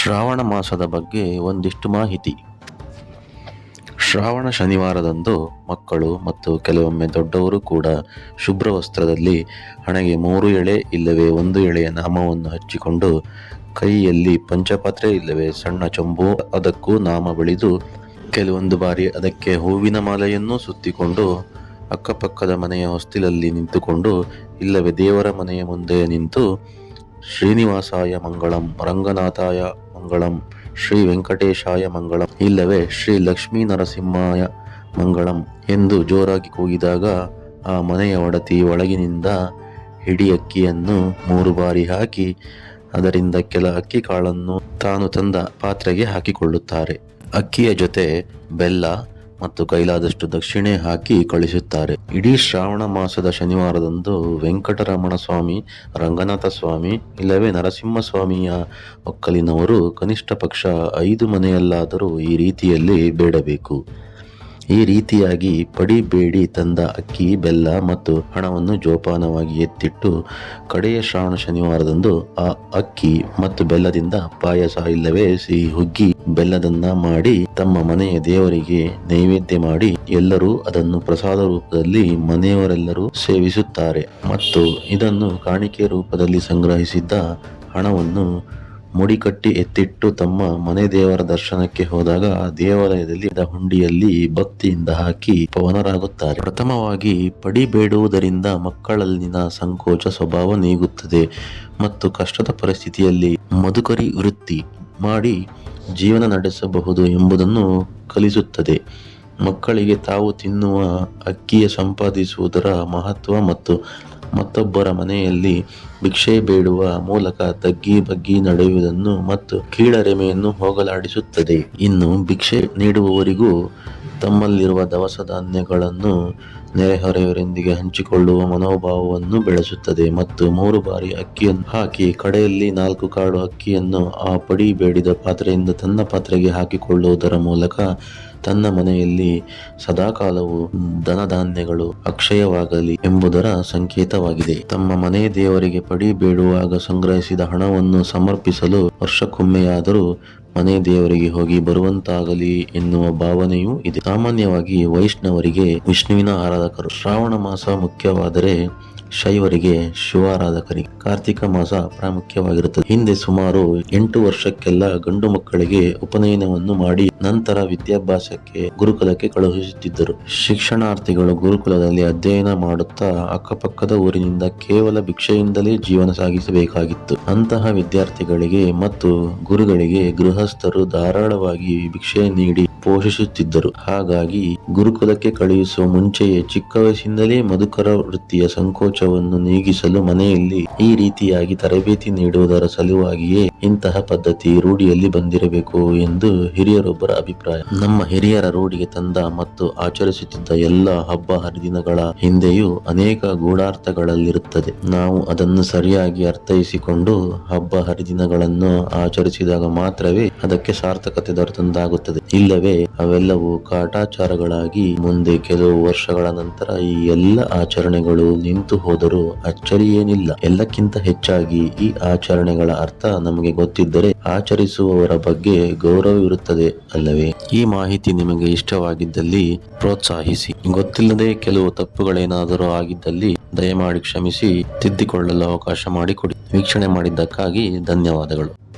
ಶ್ರಾವಣ ಮಾಸದ ಬಗ್ಗೆ ಒಂದಿಷ್ಟು ಮಾಹಿತಿ. ಶ್ರಾವಣ ಶನಿವಾರದಂದು ಮಕ್ಕಳು ಮತ್ತು ಕೆಲವೊಮ್ಮೆ ದೊಡ್ಡವರು ಕೂಡ ಶುಭ್ರ ವಸ್ತ್ರದಲ್ಲಿ ಹಣೆಗೆ ಮೂರು ಎಳೆ ಇಲ್ಲವೇ ಒಂದು ಎಳೆಯ ನಾಮವನ್ನು ಹಚ್ಚಿಕೊಂಡು ಕೈಯಲ್ಲಿ ಪಂಚಪಾತ್ರೆ ಇಲ್ಲವೇ ಸಣ್ಣ ಚೊಂಬು ಅದಕ್ಕೂ ನಾಮ ಬಳಿದು ಕೆಲವೊಂದು ಬಾರಿ ಅದಕ್ಕೆ ಹೂವಿನ ಮಾಲೆಯನ್ನು ಸುತ್ತಿಕೊಂಡು ಅಕ್ಕಪಕ್ಕದ ಮನೆಯ ಹೊಸ್ತಿಲಲ್ಲಿ ನಿಂತುಕೊಂಡು ಇಲ್ಲವೇ ದೇವರ ಮನೆಯ ಮುಂದೆ ನಿಂತು ಶ್ರೀನಿವಾಸಾಯ ಮಂಗಳಂ ರಂಗನಾಥಾಯ ಮಂಗಳಂ. ಶ್ರೀ ವೆಂಕಟೇಶಾಯ ಮಂಗಳಂ. ಇಲ್ಲವೇ ಶ್ರೀ ಲಕ್ಷ್ಮೀ ನರಸಿಂಹಾಯ ಮಂಗಳಂ ಎಂದು ಜೋರಾಗಿ ಕೂಗಿದಾಗ ಆ ಮನೆಯ ಒಡತಿ ಒಳಗಿನಿಂದ ಹಿಡಿ ಅಕ್ಕಿಯನ್ನು ಮೂರು ಬಾರಿ ಹಾಕಿ ಅದರಿಂದ ಕೆಲ ಅಕ್ಕಿ ಕಾಳನ್ನು ತಾನು ತಂದ ಪಾತ್ರೆಗೆ ಹಾಕಿಕೊಳ್ಳುತ್ತಾರೆ. ಅಕ್ಕಿಯ ಜೊತೆ ಬೆಲ್ಲ ಮತ್ತು ಕೈಲಾದಷ್ಟು ದಕ್ಷಿಣೆ ಹಾಕಿ ಕಳಿಸುತ್ತಾರೆ. ಇಡೀ ಶ್ರಾವಣ ಮಾಸದ ಶನಿವಾರದಂದು ವೆಂಕಟರಮಣ ಸ್ವಾಮಿ ರಂಗನಾಥ ಸ್ವಾಮಿ ಇಲ್ಲವೇ ನರಸಿಂಹ ಸ್ವಾಮಿಯ ಒಕ್ಕಲಿನವರು ಕನಿಷ್ಠ ಪಕ್ಷ ಐದು ಮನೆಯಲ್ಲಾದರೂ ಈ ರೀತಿಯಲ್ಲಿ ಬೇಡಬೇಕು. ಈ ರೀತಿಯಾಗಿ ಪಡಿಬೇಡಿ ತಂದ ಅಕ್ಕಿ, ಬೆಲ್ಲ ಮತ್ತು ಹಣವನ್ನು ಜೋಪಾನವಾಗಿ ಎತ್ತಿಟ್ಟು ಕಡೆಯ ಶ್ರಾವಣ ಶನಿವಾರದಂದು ಆ ಅಕ್ಕಿ ಮತ್ತು ಬೆಲ್ಲದಿಂದ ಪಾಯಸ ಇಲ್ಲವೇ ಸಿಹಿ ಹುಗ್ಗಿ, ಬೆಲ್ಲದನ್ನ ಮಾಡಿ ತಮ್ಮ ಮನೆಯ ದೇವರಿಗೆ ನೈವೇದ್ಯ ಮಾಡಿ ಎಲ್ಲರೂ ಅದನ್ನು ಪ್ರಸಾದ ರೂಪದಲ್ಲಿ ಮನೆಯವರೆಲ್ಲರೂ ಸೇವಿಸುತ್ತಾರೆ. ಮತ್ತು ಇದನ್ನು ಕಾಣಿಕೆ ರೂಪದಲ್ಲಿ ಸಂಗ್ರಹಿಸಿದ್ದ ಹಣವನ್ನು ಮುಡಿಕಟ್ಟಿ ಎತ್ತಿಟ್ಟು ತಮ್ಮ ಮನೆ ದೇವರ ದರ್ಶನಕ್ಕೆ ಹೋದಾಗ ದೇವಾಲಯದಲ್ಲಿ ಹುಂಡಿಯಲ್ಲಿ ಭಕ್ತಿಯಿಂದ ಹಾಕಿ ಪವನರಾಗುತ್ತಾರೆ. ಪ್ರಥಮವಾಗಿ ಪಡಿ ಬೇಡುವುದರಿಂದ ಮಕ್ಕಳಲ್ಲಿನ ಸಂಕೋಚ ಸ್ವಭಾವ ನೀಗುತ್ತದೆ ಮತ್ತು ಕಷ್ಟದ ಪರಿಸ್ಥಿತಿಯಲ್ಲಿ ಮಧುಕರಿ ವೃತ್ತಿ ಮಾಡಿ ಜೀವನ ನಡೆಸಬಹುದು ಎಂಬುದನ್ನು ಕಲಿಸುತ್ತದೆ. ಮಕ್ಕಳಿಗೆ ತಾವು ತಿನ್ನುವ ಅಕ್ಕಿಯ ಸಂಪಾದಿಸುವುದರ ಮಹತ್ವ ಮತ್ತು ಮತ್ತೊಬ್ಬರ ಮನೆಯಲ್ಲಿ ಭಿಕ್ಷೆ ಬೇಡುವ ಮೂಲಕ ತಗ್ಗಿ ಬಗ್ಗಿ ನಡೆಯುವುದನ್ನು ಮತ್ತು ಕೀಳರೆಮೆಯನ್ನು ಹೋಗಲಾಡಿಸುತ್ತದೆ. ಇನ್ನು ಭಿಕ್ಷೆ ನೀಡುವವರಿಗೂ ತಮ್ಮಲ್ಲಿರುವ ದವಸ ಧಾನ್ಯಗಳನ್ನು ನೆರೆಹೊರೆಯವರೊಂದಿಗೆ ಹಂಚಿಕೊಳ್ಳುವ ಮನೋಭಾವವನ್ನು ಬೆಳೆಸುತ್ತದೆ ಮತ್ತು ಮೂರು ಬಾರಿ ಅಕ್ಕಿಯನ್ನು ಹಾಕಿ ಕಡೆಯಲ್ಲಿ ನಾಲ್ಕು ಕಾಳು ಅಕ್ಕಿಯನ್ನು ಆ ಪಡಿ ಬೇಡಿದ ಪಾತ್ರೆಯಿಂದ ತನ್ನ ಪಾತ್ರೆಗೆ ಹಾಕಿಕೊಳ್ಳುವುದರ ಮೂಲಕ ತನ್ನ ಮನೆಯಲ್ಲಿ ಸದಾಕಾಲವು ಧನಧಾನ್ಯಗಳು ಅಕ್ಷಯವಾಗಲಿ ಎಂಬುದರ ಸಂಕೇತವಾಗಿದೆ. ತಮ್ಮ ಮನೆ ದೇವರಿಗೆ ಪಡಿ ಬೇಡುವಾಗ ಸಂಗ್ರಹಿಸಿದ ಹಣವನ್ನು ಸಮರ್ಪಿಸಲು ವರ್ಷಕ್ಕೊಮ್ಮೆಯಾದರೂ ಮನೆ ದೇವರಿಗೆ ಹೋಗಿ ಬರುವಂತಾಗಲಿ ಎನ್ನುವ ಭಾವನೆಯೂ ಇದೆ. ಸಾಮಾನ್ಯವಾಗಿ ವೈಷ್ಣವರಿಗೆ ವಿಷ್ಣುವಿನ ಆರಾಧಕರು ಶ್ರಾವಣ ಮಾಸ ಮುಖ್ಯವಾದರೆ ಶೈವರಿಗೆ ಶಿವಾರಾಧಕರಿಗೆ. ಕಾರ್ತಿಕ ಮಾಸ ಪ್ರಾಮುಖ್ಯವಾಗಿರುತ್ತದೆ. ಹಿಂದೆ ಸುಮಾರು ಎಂಟು ವರ್ಷಕ್ಕೆಲ್ಲ ಗಂಡು ಮಕ್ಕಳಿಗೆ ಉಪನಯನವನ್ನು ಮಾಡಿ ನಂತರ ವಿದ್ಯಾಭ್ಯಾಸಕ್ಕೆ ಗುರುಕುಲಕ್ಕೆ ಕಳುಹಿಸುತ್ತಿದ್ದರು. ಶಿಕ್ಷಣಾರ್ಥಿಗಳು ಗುರುಕುಲದಲ್ಲಿ ಅಧ್ಯಯನ ಮಾಡುತ್ತಾ ಅಕ್ಕಪಕ್ಕದ ಊರಿನಿಂದ ಕೇವಲ ಭಿಕ್ಷೆಯಿಂದಲೇ ಜೀವನ ಸಾಗಿಸಬೇಕಾಗಿತ್ತು. ಅಂತಹ ವಿದ್ಯಾರ್ಥಿಗಳಿಗೆ ಮತ್ತು ಗುರುಗಳಿಗೆ ಗೃಹಸ್ಥರು ಧಾರಾಳವಾಗಿ ಭಿಕ್ಷೆ ನೀಡಿ ಪೋಷಿಸುತ್ತಿದ್ದರು. ಹಾಗಾಗಿ ಗುರುಕುಲಕ್ಕೆ ಕಳುಹಿಸುವ ಮುಂಚೆಯೇ ಚಿಕ್ಕ ವಯಸ್ಸಿಂದಲೇ ಮಧುಕರ ವೃತ್ತಿಯ ಸಂಕೋಚವನ್ನು ನೀಗಿಸಲು ಮನೆಯಲ್ಲಿ ಈ ರೀತಿಯಾಗಿ ತರಬೇತಿ ನೀಡುವುದರ ಸಲುವಾಗಿಯೇ ಇಂತಹ ಪದ್ಧತಿ ರೂಢಿಯಲ್ಲಿ ಬಂದಿರಬೇಕು ಎಂದು ಹಿರಿಯರೊಬ್ಬರ ಅಭಿಪ್ರಾಯ. ನಮ್ಮ ಹಿರಿಯರ ರೂಢಿಗೆ ತಂದ ಮತ್ತು ಆಚರಿಸುತ್ತಿದ್ದ ಎಲ್ಲ ಹಬ್ಬ ಹರಿದಿನಗಳ ಹಿಂದೆಯೂ ಅನೇಕ ಗೂಢಾರ್ಥಗಳಲ್ಲಿರುತ್ತದೆ. ನಾವು ಅದನ್ನು ಸರಿಯಾಗಿ ಅರ್ಥೈಸಿಕೊಂಡು ಹಬ್ಬ ಹರಿದಿನಗಳನ್ನು ಆಚರಿಸಿದಾಗ ಮಾತ್ರವೇ ಅದಕ್ಕೆ ಸಾರ್ಥಕತೆ ದೊರೆತಂದಾಗುತ್ತದೆ ಇಲ್ಲವೇ ಅವೆಲ್ಲವೂ ಕಾಟಾಚಾರಗಳಾಗಿ ಮುಂದೆ ಕೆಲವು ವರ್ಷಗಳ ನಂತರ ಈ ಎಲ್ಲ ಆಚರಣೆಗಳು ನಿಂತು ಹೋದರೂ ಅಚ್ಚರಿಯೇನಿಲ್ಲ. ಎಲ್ಲಕ್ಕಿಂತ ಹೆಚ್ಚಾಗಿ ಈ ಆಚರಣೆಗಳ ಅರ್ಥ ನಮಗೆ ಗೊತ್ತಿದ್ದರೆ ಆಚರಿಸುವವರ ಬಗ್ಗೆ ಗೌರವವಿರುತ್ತದೆ ಅಲ್ಲವೇ? ಈ ಮಾಹಿತಿ ನಿಮಗೆ ಇಷ್ಟವಾಗಿದ್ದಲ್ಲಿ ಪ್ರೋತ್ಸಾಹಿಸಿ. ಗೊತ್ತಿಲ್ಲದೆ ಕೆಲವು ತಪ್ಪುಗಳೇನಾದರೂ ಆಗಿದ್ದಲ್ಲಿ ದಯಮಾಡಿ ಕ್ಷಮಿಸಿ ತಿದ್ದಿಕೊಳ್ಳಲು ಅವಕಾಶ ಮಾಡಿಕೊಡಿ. ವೀಕ್ಷಣೆ ಮಾಡಿದ್ದಕ್ಕಾಗಿ ಧನ್ಯವಾದಗಳು.